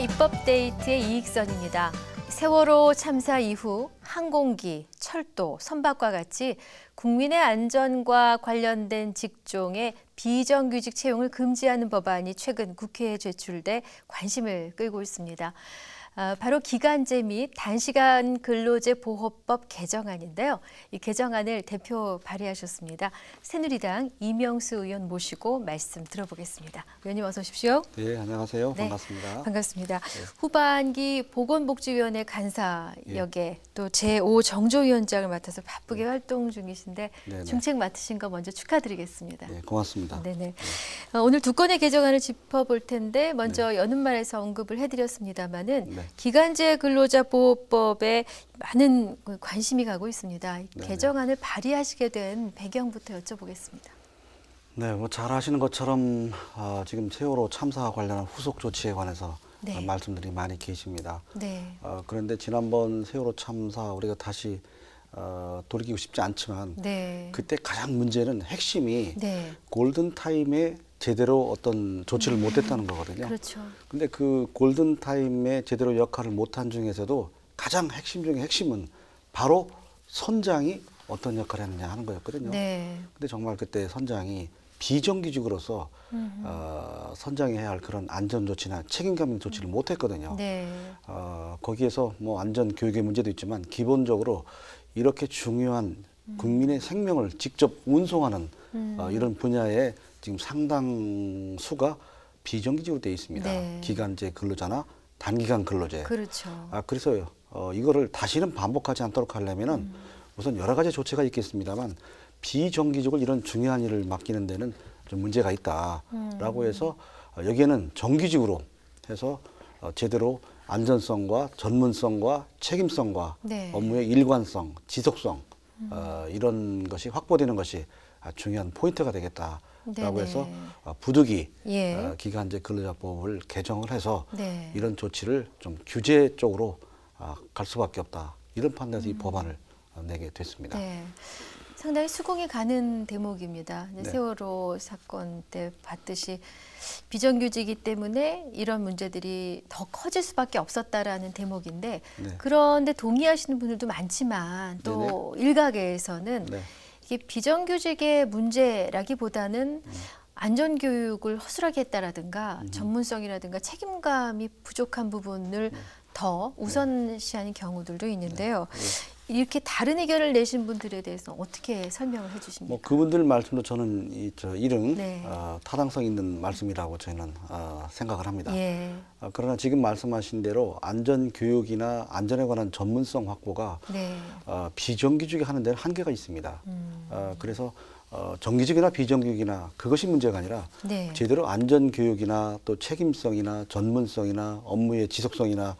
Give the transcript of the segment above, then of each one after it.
입법 데이트의 이익선입니다. 세월호 참사 이후 항공기, 철도, 선박과 같이 국민의 안전과 관련된 직종의 비정규직 채용을 금지하는 법안이 최근 국회에 제출돼 관심을 끌고 있습니다. 아, 바로 기간제 및 단시간 근로제 보호법 개정안인데요. 이 개정안을 대표 발의하셨습니다. 새누리당 이명수 의원 모시고 말씀 들어보겠습니다. 의원님 어서 오십시오. 네, 안녕하세요. 네, 반갑습니다. 반갑습니다. 후반기 보건복지위원회 간사 역에 또 제5 정조위원장을 맡아서 바쁘게 활동 중이신데 네네. 중책 맡으신 거 먼저 축하드리겠습니다. 네, 고맙습니다. 네네. 어, 오늘 두 건의 개정안을 짚어볼 텐데 먼저 여는 말에서 언급을 해드렸습니다마는 네. 기간제 근로자 보호법에 많은 그 관심이 가고 있습니다. 이 네네. 개정안을 발의하시게 된 배경부터 여쭤보겠습니다. 네, 뭐 잘 아시는 것처럼 아, 지금 세월호 참사와 관련한 후속 조치에 관해서 네. 아, 말씀들이 많이 계십니다. 네. 어, 그런데 지난번 세월호 참사 우리가 다시 어, 돌이키고 싶지 않지만 네. 그때 가장 문제는 핵심이 네. 골든 타임에 제대로 어떤 조치를 못했다는 거거든요. 그렇죠. 근데 그 골든 타임에 제대로 역할을 못한 중에서도 가장 핵심 중에 핵심은 바로 선장이 어떤 역할을 했느냐 하는 거였거든요. 네. 근데 정말 그때 선장이 비정규직으로서 어, 선장이 해야 할 그런 안전 조치나 책임감 있는 조치를 못했거든요. 네. 어, 거기에서 뭐 안전 교육의 문제도 있지만 기본적으로 이렇게 중요한 국민의 생명을 직접 운송하는 어, 이런 분야에 지금 상당수가 비정규직으로 되어 있습니다. 네. 기간제 근로자나 단기간 근로제. 그렇죠. 아 그래서 어, 이거를 다시는 반복하지 않도록 하려면은 우선 여러 가지 조치가 있겠습니다만 비정규직을 이런 중요한 일을 맡기는 데는 좀 문제가 있다라고 해서 어, 여기에는 정규직으로 해서 어, 제대로 안전성과 전문성과 책임성과 네. 업무의 일관성, 지속성 어, 이런 것이 확보되는 것이 아, 중요한 포인트가 되겠다 라고 네네. 해서 어, 부득이 예. 어, 기간제 근로자법을 개정을 해서 네. 이런 조치를 좀 규제 쪽으로 아, 갈 수밖에 없다. 이런 판단에서 이 법안을 어, 내게 됐습니다. 음. 네. 상당히 수긍이 가는 대목입니다. 네. 세월호 사건 때 봤듯이 비정규직이기 때문에 이런 문제들이 더 커질 수밖에 없었다라는 대목인데 네. 그런데 동의하시는 분들도 많지만 또 일각에서는 네. 이게 비정규직의 문제라기보다는 안전 교육을 허술하게 했다라든가 전문성이라든가 책임감이 부족한 부분을 네. 더 우선시하는 경우들도 있는데요. 이렇게 다른 의견을 내신 분들에 대해서 어떻게 설명을 해주십니까? 뭐 그분들 말씀도 저는 이, 저 이릉 네. 어, 타당성 있는 말씀이라고 저는 어, 생각을 합니다. 예, 어, 그러나 지금 말씀하신 대로 안전 교육이나 안전에 관한 전문성 확보가 네, 어, 비정규직이 하는 데는 한계가 있습니다. 음. 어, 그래서 어, 정규직이나 비정규직이나 그것이 문제가 아니라 네, 제대로 안전 교육이나 또 책임성이나 전문성이나 업무의 지속성이나 아,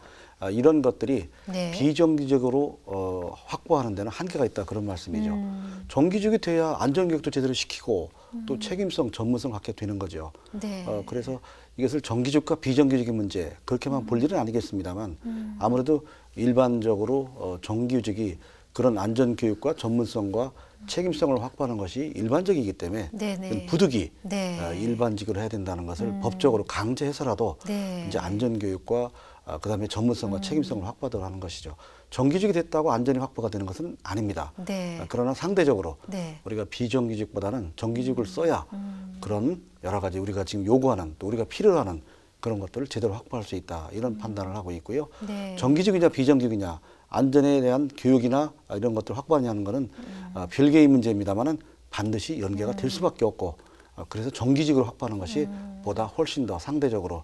이런 것들이 네. 비정규직으으로 어, 확보하는 데는 한계가 있다 그런 말씀이죠. 음. 정규직이 돼야 안전 교육도 제대로 시키고 또 책임성, 전문성 갖게 되는 거죠. 네, 어, 그래서 이것을 정규직과 비정규직의 문제 그렇게만 볼 일은 아니겠습니다만 음. 아무래도 일반적으로 어, 정규직이 그런 안전 교육과 전문성과 책임성을 확보하는 것이 일반적이기 때문에 네, 네. 부득이 네. 어, 일반직으로 해야 된다는 것을 법적으로 강제해서라도 네. 이제 안전 교육과 어, 그다음에 전문성과 책임성을 확보하도록 하는 것이죠. 정규직이 됐다고 안전이 확보가 되는 것은 아닙니다. 네. 어, 그러나 상대적으로 네. 우리가 비정규직보다는 정규직을 써야 음. 그런 여러 가지 우리가 지금 요구하는 또 우리가 필요로 하는 그런 것들을 제대로 확보할 수 있다 이런 판단을 하고 있고요. 음. 네. 정규직이냐 비정규직이냐 안전에 대한 교육이나 이런 것들을 확보하냐는 것은 음. 어, 별개의 문제입니다만은 반드시 연계가 될 수밖에 없고 어, 그래서 정규직으로 확보하는 것이 음. 보다 훨씬 더 상대적으로 어,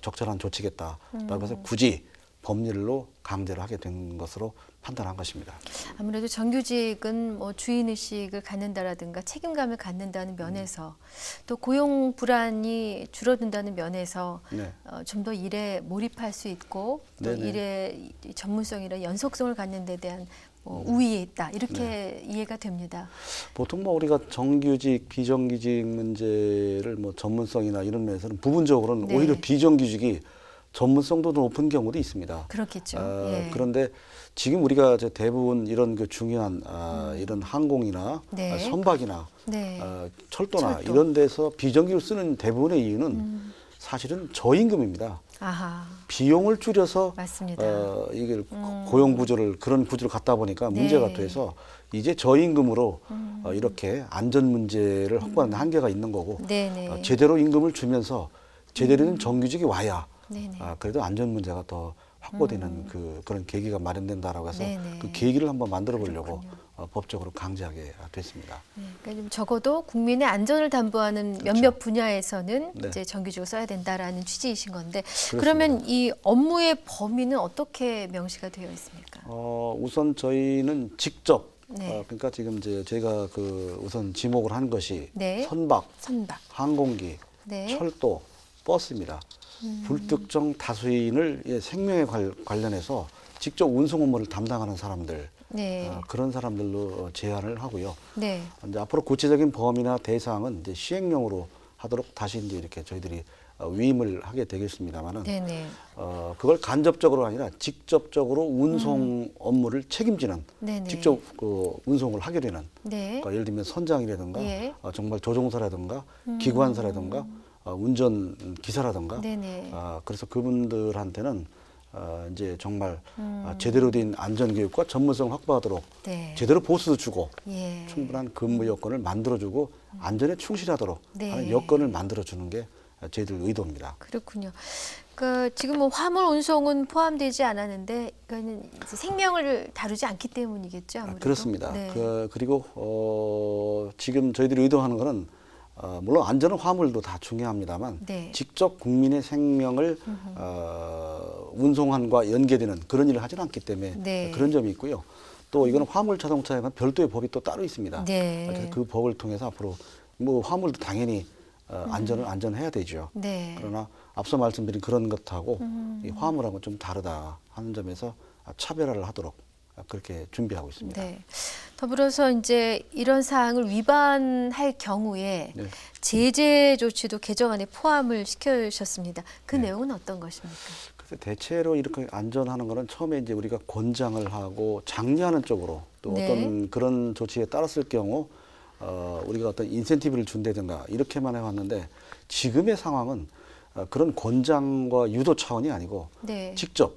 적절한 조치겠다라고 음. 해서 굳이 법률로 강제를 하게 된 것으로 판단한 것입니다. 아무래도 정규직은 뭐 주인 의식을 갖는다라든가 책임감을 갖는다는 면에서 또 고용 불안이 줄어든다는 면에서 네. 어, 좀더 일에 몰입할 수 있고 또 네네. 일의 이 전문성이나 연속성을 갖는 데 대한 뭐 우위에 있다 이렇게 이해가 됩니다. 보통 뭐 우리가 정규직, 비정규직 문제를 뭐 전문성이나 이런 면에서는 부분적으로는 네. 오히려 비정규직이 전문성도 높은 경우도 있습니다. 그렇겠죠. 아, 예. 그런데 지금 우리가 이제 대부분 이런 그 중요한 아, 이런 항공이나 음. 네. 아, 선박이나 네. 어, 철도나 철도. 이런 데서 비정규를 쓰는 대부분의 이유는 음. 사실은 저임금입니다. 아하. 비용을 줄여서 맞습니다. 어, 이게 고용 구조를 그런 구조를 갖다 보니까 문제가 네. 돼서 이제 저임금으로 어, 이렇게 안전 문제를 확보하는 데 한계가 있는 거고 네네. 어, 제대로 임금을 주면서 제대로 된 정규직이 와야 네네. 아, 그래도 안전 문제가 더 확보되는 그 그런 계기가 마련된다라고 해서 네네. 그 계기를 한번 만들어 보려고 그렇군요. 어, 법적으로 강제하게 됐습니다. 네, 그러니까 좀 적어도 국민의 안전을 담보하는 몇몇 분야에서는 네. 이제 정규직을 써야 된다라는 취지이신 건데 그렇습니다. 그러면 이 업무의 범위는 어떻게 명시가 되어 있습니까? 어, 우선 저희는 직접 네. 어, 그러니까 지금 이제 제가 그 우선 지목을 한 것이 네. 선박, 선박. 항공기, 네. 음. 철도, 버스입니다. 불특정 다수인을 예, 생명에 관- 관련해서 직접 운송 업무를 담당하는 사람들 네. 어, 그런 사람들로 어, 제한을 하고요. 네. 이제 앞으로 구체적인 범위나 대상은 이제 시행령으로 하도록 다시 이제 이렇게 저희들이 어, 위임을 하게 되겠습니다만은 네네. 어, 그걸 간접적으로 아니라 직접적으로 운송 업무를 책임지는 음. 네네. 직접 그 운송을 하게 되는 네. 그러니까 예를 들면 선장이라든가 예. 음. 어, 정말 조종사라든가 기관사라든가 어, 운전 기사라든가 네네. 아, 그래서 그분들한테는 어, 이제 정말 음. 어, 제대로 된 안전 교육과 전문성 확보하도록 네. 제대로 보수도 주고 예. 충분한 근무 여건을 만들어주고 안전에 충실하도록 네. 하는 여건을 만들어주는 게 저희들 의도입니다. 그렇군요. 그 지금 뭐 화물 운송은 포함되지 않았는데 이제 생명을 다루지 않기 때문이겠죠. 아무래도. 그렇습니다. 네. 그, 그리고 어, 지금 저희들이 의도하는 거는 어, 물론 안전은 화물도 다 중요합니다만 네. 직접 국민의 생명을 어, 운송함과 연계되는 그런 일을 하지는 않기 때문에 네. 그런 점이 있고요. 또 이거는 화물 자동차에는 별도의 법이 또 따로 있습니다. 네. 그래서 그 법을 통해서 앞으로 뭐 화물도 당연히 어, 안전을 안전해야 되죠. 음. 네. 음. 그러나 앞서 말씀드린 그런 것하고 이 화물하고는 좀 다르다 하는 점에서 차별화를 하도록 그렇게 준비하고 있습니다. 네. 더불어서 이제 이런 사항을 위반할 경우에 네. 제재 조치도 개정안에 포함을 시켜주셨습니다. 그 네. 내용은 어떤 것입니까? 대체로 이렇게 안전하는 거는 처음에 이제 우리가 권장을 하고 장려하는 쪽으로 또 네. 어떤 그런 조치에 따랐을 경우 어, 우리가 어떤 인센티브를 준다든가 이렇게만 해왔는데 지금의 상황은 어, 그런 권장과 유도 차원이 아니고 네. 직접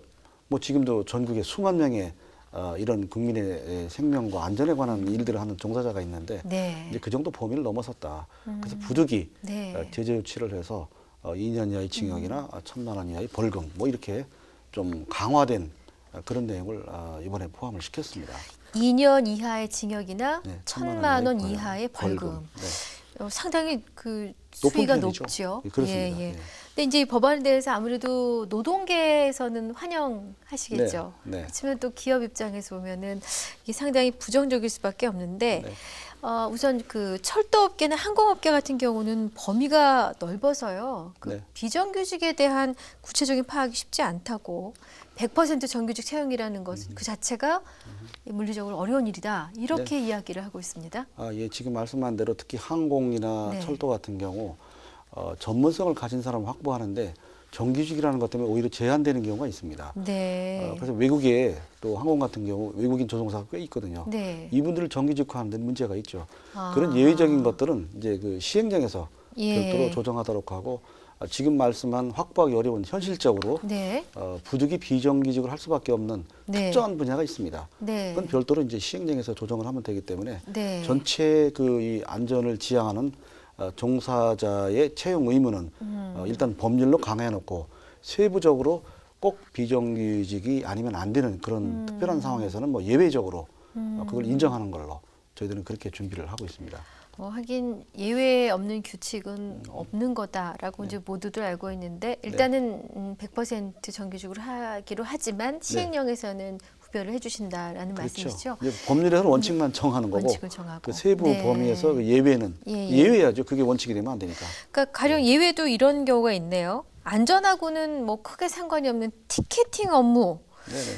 뭐 지금도 전국에 수만 명의 어, 이런 국민의 생명과 안전에 관한 일들을 하는 종사자가 있는데 네. 이제 그 정도 범위를 넘어섰다. 그래서 부득이 네. 어, 제재 조치를 해서 어, 2년 이하의 징역이나 어, 천만 원 이하의 벌금 뭐 이렇게 좀 강화된 어, 그런 내용을 어, 이번에 포함을 시켰습니다. 2년 이하의 징역이나 네, 천만 원 이하의 이하의 벌금. 네. 어, 상당히 그 수위가. 높죠. 예, 그렇습니다. 예, 예. 예. 근데 이제 이 법안에 대해서 아무래도 노동계에서는 환영하시겠죠. 네, 네. 그렇지만 또 기업 입장에서 보면은 이게 상당히 부정적일 수밖에 없는데 네. 어, 우선 그 철도업계나 항공업계 같은 경우는 범위가 넓어서요. 그 네. 비정규직에 대한 구체적인 파악이 쉽지 않다고 100% 정규직 채용이라는 것은 그 자체가 물리적으로 어려운 일이다. 이렇게 네. 이야기를 하고 있습니다. 아, 예, 지금 말씀한 대로 특히 항공이나 네. 철도 같은 경우 어, 전문성을 가진 사람을 확보하는데 정규직이라는 것 때문에 오히려 제한되는 경우가 있습니다. 네. 어, 그래서 외국에 또 항공 같은 경우 외국인 조종사가 꽤 있거든요. 네. 이분들을 정규직화하는 데는 문제가 있죠. 아. 그런 예외적인 것들은 이제 그 시행령에서 예. 별도로 조정하도록 하고 아, 지금 말씀한 확보하기 어려운 현실적으로 네. 어, 부득이 비정규직을 할 수밖에 없는 네. 특정한 분야가 있습니다. 네. 그건 별도로 이제 시행령에서 조정을 하면 되기 때문에 네. 전체 그 이 안전을 지향하는 어, 종사자의 채용 의무는 음. 어, 일단 법률로 강화해 놓고 세부적으로 꼭 비정규직이 아니면 안 되는 그런 음. 특별한 상황에서는 뭐 예외적으로 어, 그걸 인정하는 걸로 저희들은 그렇게 준비를 하고 있습니다. 뭐 하긴 예외 없는 규칙은 음. 없는 네. 거다라고 이제 모두들 알고 있는데 일단은 음, 100% 정규직으로 하기로 하지만 시행령에서는 구별을 해주신다라는 말씀이시죠? 네. 이제 법률에서는 원칙만 정하는 거고 원칙을 정하고. 그 세부 네. 범위에서 그 예외는 예, 예. 외야죠 그게 원칙이 되면 안 되니까. 그러니까 가령 예외도 이런 경우가 있네요. 안전하고는 뭐 크게 상관이 없는 티켓팅 업무. 네네.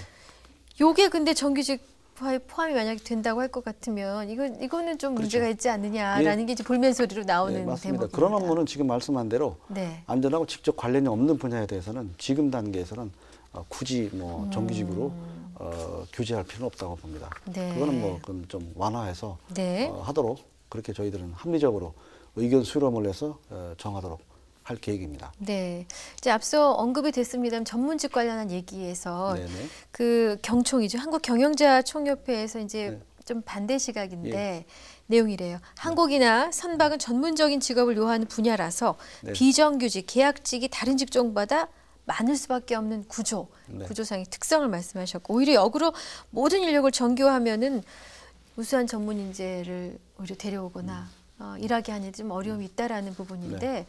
요게 근데 정규직화에 포함이 만약에 된다고 할 것 같으면 이거 이거는 좀 문제가 있지 않느냐라는 게 이제 볼멘 소리로 나오는 네, 맞습니다. 대목입니다. 그런 업무는 지금 말씀한 대로 네. 안전하고 직접 관련이 없는 분야에 대해서는 지금 단계에서는 어, 굳이 뭐 정규직으로 어, 규제할 필요는 없다고 봅니다. 음. 네. 그거는 뭐 좀 완화해서 네. 어, 하도록 그렇게 저희들은 합리적으로 의견 수렴을 해서 어, 정하도록 할 계획입니다. 네. 이제 앞서 언급이 됐습니다만 전문직 관련한 얘기에서 네네. 그 경총이죠. 한국 경영자 총협회에서 이제 네. 좀 반대 시각인데 내용이래요. 항공이나 선박은 전문적인 직업을 요하는 분야라서 네. 비정규직, 계약직이 다른 직종보다 많을 수밖에 없는 구조, 네. 구조상의 특성을 말씀하셨고 오히려 역으로 모든 인력을 정교하면은 우수한 전문 인재를 오히려 데려오거나 어, 일하게 하는 데좀 어려움이 있다라는 부분인데 네.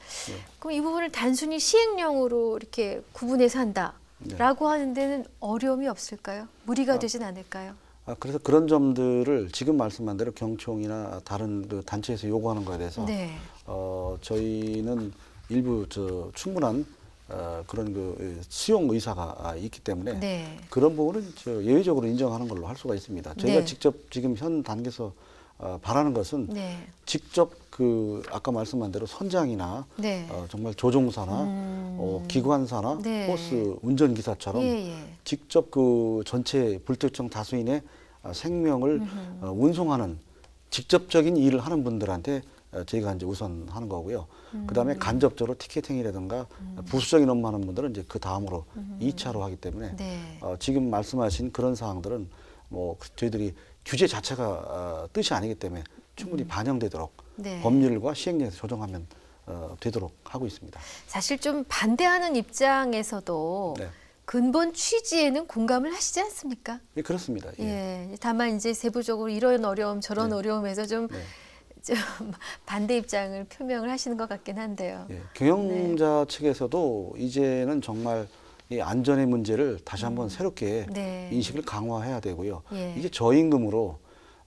그럼 이 부분을 단순히 시행령으로 이렇게 구분해서 한다라고 하는 데는 어려움이 없을까요? 무리가 되진 않을까요? 아, 그래서 그런 점들을 지금 말씀한 대로 경총이나 다른 그 단체에서 요구하는 거에 대해서 네. 어, 저희는 일부 저 충분한 어, 그런 그 수용 의사가 아, 있기 때문에 네. 그런 부분은 저 예외적으로 인정하는 걸로 할 수가 있습니다. 저희가 네. 직접 지금 현 단계에서 어, 바라는 것은 네. 직접 그 아까 말씀한 대로 선장이나 네. 어, 정말 조종사나 음. 어, 기관사나 네. 버스 운전기사처럼 예, 예. 직접 그 전체 불특정 다수인의 어, 생명을 어, 운송하는 직접적인 일을 하는 분들한테 어, 저희가 이제 우선 하는 거고요. 음. 그다음에 간접적으로 티켓팅이라든가 부수적인 업무하는 분들은 이제 그 다음으로 이차로 하기 때문에 음. 네. 어, 지금 말씀하신 그런 사항들은 뭐 그- 저희들이 규제 자체가 어, 뜻이 아니기 때문에 충분히 반영되도록 음. 네. 법률과 시행령에서 조정하면 어, 되도록 하고 있습니다. 사실 좀 반대하는 입장에서도 네. 근본 취지에는 공감을 하시지 않습니까? 예, 그렇습니다. 예. 예. 다만 이제 세부적으로 이런 어려움 저런 네. 어려움에서 좀, 네. 좀 반대 입장을 표명을 하시는 것 같긴 한데요. 예, 경영자 측에서도 이제는 정말 이 안전의 문제를 다시 한번 새롭게 네. 인식을 강화해야 되고요. 예. 이게 저임금으로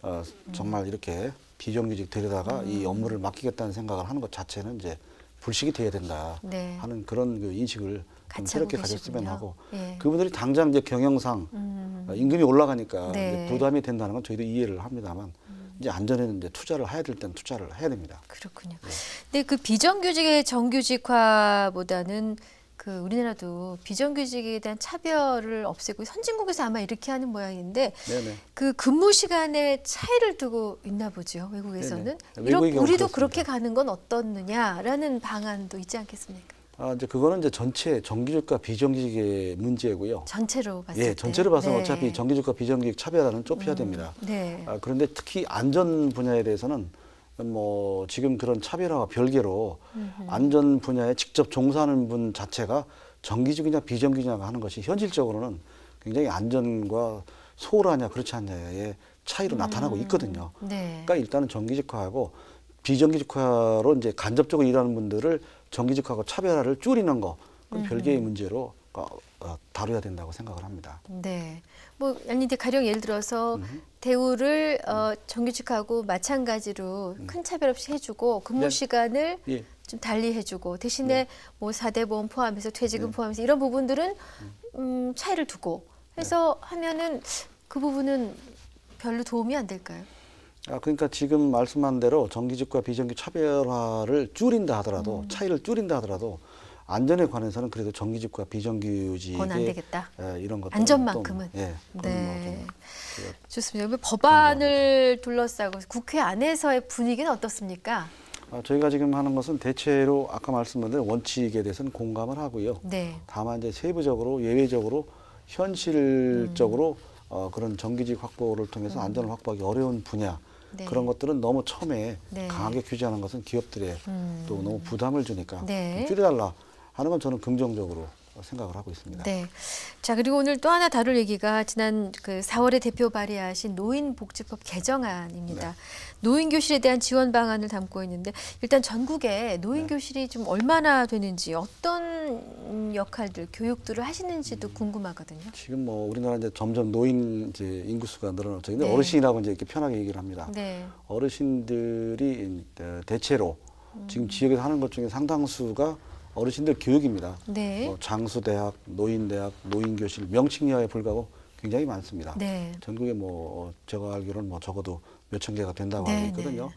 어, 정말 이렇게 비정규직 데려다가 이 음. 업무를 맡기겠다는 생각을 하는 것 자체는 이제 불식이 돼야 된다 네. 하는 그런 그 인식을 좀 새롭게 가졌으면. 하고 예. 그분들이 당장 이제 경영상 음. 어, 임금이 올라가니까 네. 음. 부담이 된다는 건 저희도 이해를 합니다만 이제 안전에는 이제 투자를 해야 될 때는 투자를 해야 됩니다. 그렇군요. 네. 근데 그 비정규직의 정규직화보다는 그 우리나라도 비정규직에 대한 차별을 없애고 선진국에서 아마 이렇게 하는 모양인데 네네. 그 근무 시간에 차이를 두고 있나 보죠 외국에서는. 이런 우리도 그렇습니다. 그렇게 가는 건 어떻느냐라는 방안도 있지 않겠습니까? 아, 이제 그거는 이제 전체 정규직과 비정규직의 문제고요. 전체로 봤을 예, 때 전체로 봐서는 네. 어차피 정규직과 비정규직 차별화는 좁혀야 됩니다. 네. 아, 그런데 특히 안전 분야에 대해서는 뭐 지금 그런 차별화와 별개로 안전 분야에 직접 종사하는 분 자체가 정규직이냐 비정규직이냐 하는 것이 현실적으로는 굉장히 안전과 소홀하냐 그렇지 않냐의 차이로 나타나고 있거든요. 네. 그러니까 일단은 정규직화하고 비정규직화로 이제 간접적으로 일하는 분들을 정규직화하고 차별화를 줄이는 거 그건 별개의 문제로 어, 어, 다뤄야 된다고 생각을 합니다. 네. 뭐 아니 근데 가령 예를 들어서 대우를 어, 정규직하고 마찬가지로 큰 차별 없이 해주고 근무 네. 시간을 예. 좀 달리 해주고 대신에 뭐 4대 보험 포함해서 퇴직금 네. 포함해서 이런 부분들은 음, 차이를 두고 해서 하면은 그 부분은 별로 도움이 안 될까요? 아, 그러니까 지금 말씀한 대로 정규직과 비정규 차별화를 줄인다 하더라도 차이를 줄인다 하더라도 안전에 관해서는 그래도 정규직과 비정규직의 안 되겠다. 예, 이런 것 안전만큼은. 예, 네. 뭐좀 좋습니다. 그러면 법안을 둘러싸고 국회 안에서의 분위기는 어떻습니까? 아, 저희가 지금 하는 것은 대체로 아까 말씀드린 원칙에 대해서는 공감을 하고요. 네. 다만 이제 세부적으로 예외적으로 현실적으로 음. 어, 그런 정규직 확보를 통해서 안전을 확보하기 어려운 분야 네. 그런 것들은 너무 처음에 네. 강하게 규제하는 것은 기업들에 음. 또 너무 부담을 주니까 네. 좀 줄여달라 하는 건 저는 긍정적으로 생각을 하고 있습니다. 네. 자 그리고 오늘 또 하나 다룰 얘기가 지난 그 4월에 대표 발의하신 노인복지법 개정안입니다. 네. 노인 교실에 대한 지원 방안을 담고 있는데 일단 전국에 노인 네. 교실이 좀 얼마나 되는지 어떤 음, 역할들 교육들을 하시는지도 궁금하거든요. 지금 뭐 우리나라 이제 점점 노인 이제 인구수가 늘어나죠. 근데 네. 어르신이라고 이제 이렇게 편하게 얘기를 합니다. 네. 어르신들이 어, 대체로 지금 지역에서 하는 것 중에 상당수가 어르신들 교육입니다. 네. 뭐 장수대학, 노인대학, 노인교실, 명칭이하에 불과하고 굉장히 많습니다. 네. 전국에 뭐 제가 알기로는 뭐 적어도 몇 천 개가 된다고 네, 알고 있거든요.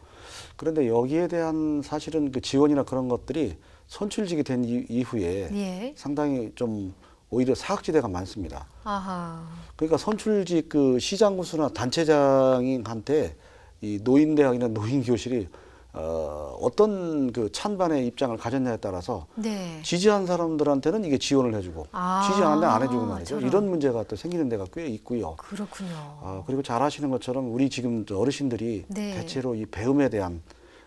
그런데 여기에 대한 사실은 그 지원이나 그런 것들이 선출직이 된 이- 이후에 예. 상당히 좀 오히려 사각지대가 많습니다. 아하. 그러니까 선출직 그 시장 구수나 단체장한테 이 노인대학이나 노인교실이 어, 어떤 그 찬반의 입장을 가졌냐에 따라서 네. 지지한 사람들한테는 이게 지원을 해주고 아, 지지 안 하면 안 해주고 말이죠. 저런. 이런 문제가 또 생기는 데가 꽤 있고요. 그렇군요. 어, 그리고 잘 아시는 것처럼 우리 지금 저 어르신들이 네. 대체로 이 배움에 대한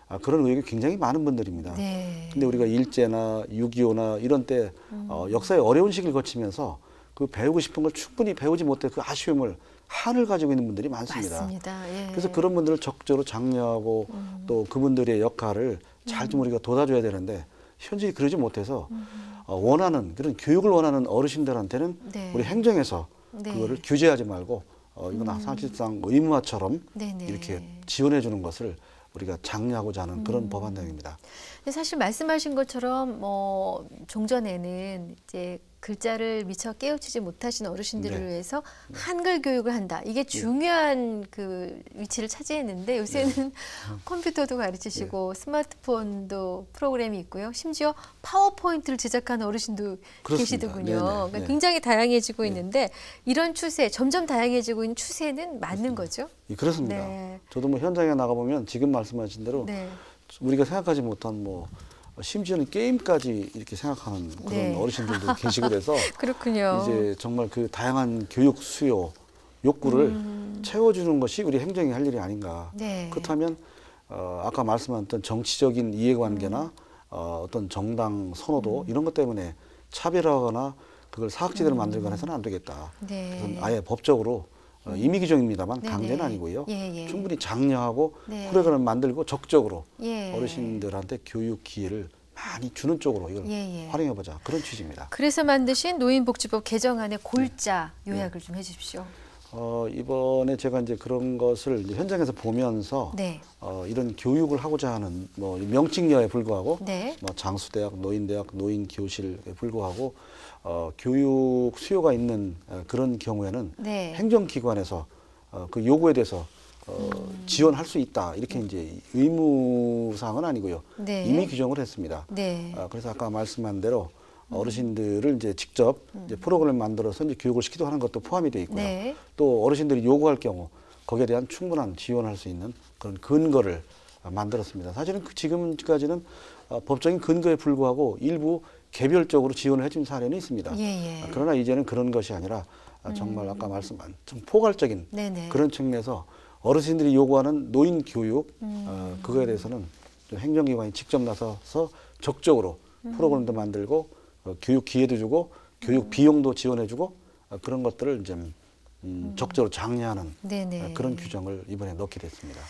아, 그런 의욕이 굉장히 많은 분들입니다. 네. 근데 우리가 일제나 6.25나 이런 때 음. 어, 역사의 어려운 시기를 거치면서 그 배우고 싶은 걸 충분히 배우지 못해 그 아쉬움을 한을 가지고 있는 분들이 많습니다. 맞습니다. 예. 그래서 그런 분들을 적극적으로 장려하고 음. 또 그분들의 역할을 잘 좀 우리가 돋아줘야 되는데 현실이 그러지 못해서 음. 어, 원하는 그런 교육을 원하는 어르신들한테는 네. 우리 행정에서 네. 그거를 규제하지 말고 어, 이건 사실상 의무화처럼 네네. 이렇게 지원해 주는 것을 우리가 장려하고자 하는 음. 그런 법안 내용입니다. 사실 말씀하신 것처럼 뭐 종전에는 이제 글자를 미처 깨우치지 못하신 어르신들을 네. 위해서 한글 교육을 한다. 이게 중요한 그 위치를 차지했는데 요새는 네. 컴퓨터도 가르치시고 스마트폰도 프로그램이 있고요. 심지어 파워포인트를 제작하는 어르신도 그렇습니다. 계시더군요. 그러니까 네. 굉장히 다양해지고 있는데 이런 추세, 점점 다양해지고 있는 추세는 맞는 거죠? 예, 그렇습니다. 네. 저도 뭐 현장에 나가 보면 지금 말씀하신 대로 네. 우리가 생각하지 못한 뭐 심지어는 게임까지 이렇게 생각하는 그런 네. 어르신들도 계시고 그래서 그렇군요. 이제 정말 그 다양한 교육 수요 욕구를 채워주는 것이 우리 행정이 할 일이 아닌가. 음. 네. 그렇다면 어, 아까 말씀하셨던 정치적인 이해관계나 어, 어떤 정당 선호도 음. 이런 것 때문에 차별하거나 그걸 사학지대로 만들거나 해서는 안 되겠다. 음. 네. 아예 법적으로 어, 임의 규정입니다만 네네. 강제는 아니고요. 예, 예. 충분히 장려하고 네. 프로그램을 만들고 적극적으로 예. 어르신들한테 교육 기회를 많이 주는 쪽으로 이걸 예, 예. 활용해보자 그런 취지입니다. 그래서 만드신 노인복지법 개정안의 골자 요약을 좀 해주십시오. 어, 이번에 제가 이제 그런 것을 이제 현장에서 보면서 네. 어, 이런 교육을 하고자 하는 뭐 명칭여에 불구하고 네. 뭐 장수대학, 노인대학, 노인교실에 불구하고 어, 교육 수요가 있는 어, 그런 경우에는 네. 행정기관에서 어, 그 요구에 대해서 어, 음. 지원할 수 있다 이렇게 이제 의무사항은 아니고요 네. 이미 규정을 했습니다. 네. 어, 그래서 아까 말씀한 대로 어르신들을 이제 직접 이제 프로그램을 만들어서 이제 교육을 시키도록 하는 것도 포함이 되어 있고요. 네. 또 어르신들이 요구할 경우 거기에 대한 충분한 지원할 수 있는 그런 근거를 어, 만들었습니다. 사실은 그 지금까지는 어, 법적인 근거에 불구하고 일부 개별적으로 지원을 해준 사례는 있습니다. 예, 예. 아, 그러나 이제는 그런 것이 아니라 아, 정말 아까 말씀한 좀 포괄적인 네네. 그런 측면에서 어르신들이 요구하는 노인 교육 음. 어, 그거에 대해서는 좀 행정기관이 직접 나서서 적극적으로 음. 프로그램도 만들고 어, 교육 기회도 주고 교육 비용도 지원해주고 어, 그런 것들을 이제 음, 적극적으로 장려하는 네네. 어, 그런 규정을 이번에 넣게 됐습니다.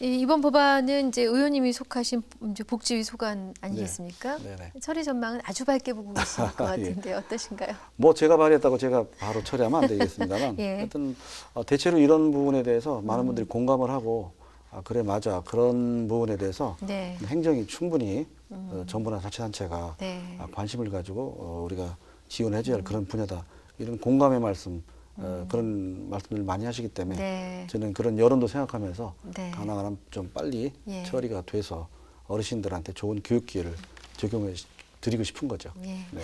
이- 이번 법안은 이제 의원님이 속하신 복지위 소관 아니겠습니까? 네. 처리 전망은 아주 밝게 보고 계실 것 예. 같은데 어떠신가요? 뭐 제가 발의했다고 제가 바로 처리하면 안 되겠습니다만 예. 하여튼 어, 대체로 이런 부분에 대해서 많은 분들이 공감을 하고 아, 그래 맞아 그런 부분에 대해서 네. 행정이 충분히 어, 정부나 자치단체가 네. 아, 관심을 가지고 어, 우리가 지원해줘야 할 그런 분야다 이런 공감의 말씀 어, 그런 말씀을 많이 하시기 때문에 네. 저는 그런 여론도 생각하면서 네. 가능한 좀 빨리 예. 처리가 돼서 어르신들한테 좋은 교육 기회를 적용해 드리고 싶은 거죠. 예. 네.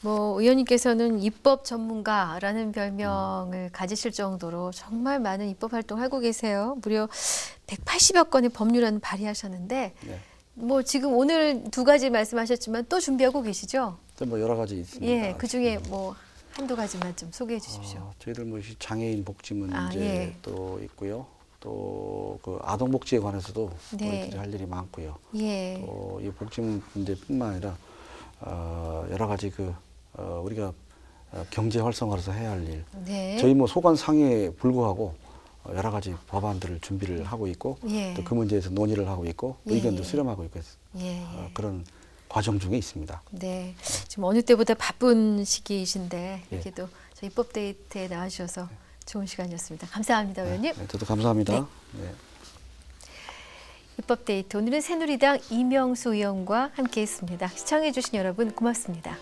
뭐 의원님께서는 입법 전문가라는 별명을 가지실 정도로 정말 많은 입법 활동 하고 계세요. 무려 180여 건의 법률안 발의하셨는데 네. 뭐 지금 오늘 두 가지 말씀하셨지만 또 준비하고 계시죠? 또뭐 여러 가지 있습니다. 예, 그 중에 뭐 한두 가지만 좀 소개해 주십시오. 어, 저희들 뭐이 장애인 복지 문제 아, 예. 또 있고요. 또 그 아동 복지에 관해서도 네. 우리들이 할 일이 많고요. 예. 또이 복지 문제뿐만 아니라 어, 여러 가지 그 어, 우리가 어, 경제 활성화로서 해야 할 일. 네. 저희 뭐 소관 상의에 불구하고 어, 여러 가지 법안들을 준비를 하고 있고 예. 또그 문제에서 논의를 하고 있고 예, 의견도 예. 수렴하고 있고 예. 어, 그런 과정 중에 있습니다. 네. 지금 어느 때보다 바쁜 시기이신데 예. 이렇게도 저 입법 데이트에 나와주셔서 좋은 시간이었습니다. 감사합니다, 의원님. 네, 저도 감사합니다. 네. 입법 데이트 오늘은 새누리당 이명수 의원과 함께했습니다. 시청해주신 여러분 고맙습니다.